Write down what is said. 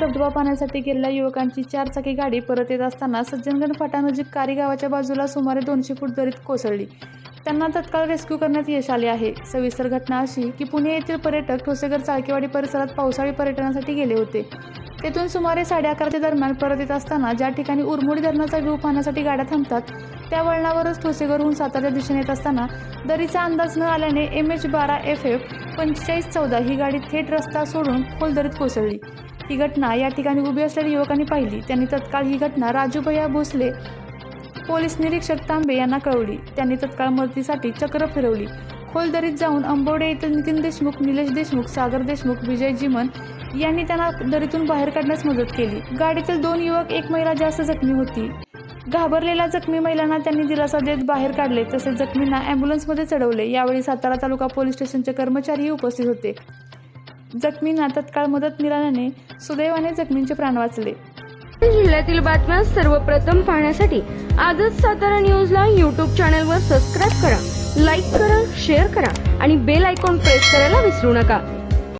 धबधबा पाहण्यासाठी गेलेल्या युवकांची चारचाकी गाडी परत येत असताना सज्जनगड फाटानजीक कारी गावाच्या बाजूला सुमारे दोनशे फूट दरीत कोसळली. त्यांना तत्काळ रेस्क्यू करण्यात यश आले आहे. सविस्तर घटना अशी की पुणे येथील पर्यटक ठोसेगर चाळकेवाडी परिसरात पावसाळी पर्यटनासाठी गेले होते. तेथून सुमारे साडे अकराच्या दरम्यान परत येत असताना ज्या ठिकाणी उरमोडी धरणाचा व्ह्यू पाहण्यासाठी गाड्या थांबतात त्या वळणावरच ठोसेगरहून साताऱ्या दिशेने येत असताना दरीचा अंदाज न आल्याने एम एच बारा एफ एफ पंचेचाळीस चौदा ही गाडी थेट रस्ता सोडून खोल दरीत कोसळली. ही घटना या ठिकाणी उभी असलेल्या युवकांनी पाहिली. त्यांनी तत्काळ ही घटना राजूभैया भोसले पोलीस निरीक्षक तांबे यांना कळवली. त्यांनी तत्काळ मदतीसाठी चक्र फिरवली. खोल दरीत जाऊन अंबोडे येथील नितीन देशमुख निलेश देशमुख सागर देशमुख विजय जीमन यांनी त्यांना दरीतून बाहेर काढण्यास मदत केली. गाडीतील दोन युवक एक महिला जास्त जखमी होती. घाबरलेल्या जखमी महिलांना त्यांनी दिलासा देत बाहेर काढले तसेच जखमींना अँब्युलन्समध्ये चढवले. यावेळी सातारा तालुका पोलीस स्टेशनचे कर्मचारीही उपस्थित होते. जखमींना तत्काळ मदत मिळाल्याने सुदैवाने जखमींचे प्राण वाचले. जिल्ह्यातील बातम्या सर्वप्रथम पाहण्यासाठी आजच सातारा न्यूजला यूट्यूब चॅनलवर सबस्क्राईब करा लाईक करा शेअर करा आणि बेल आयकॉन प्रेस करायला विसरू नका.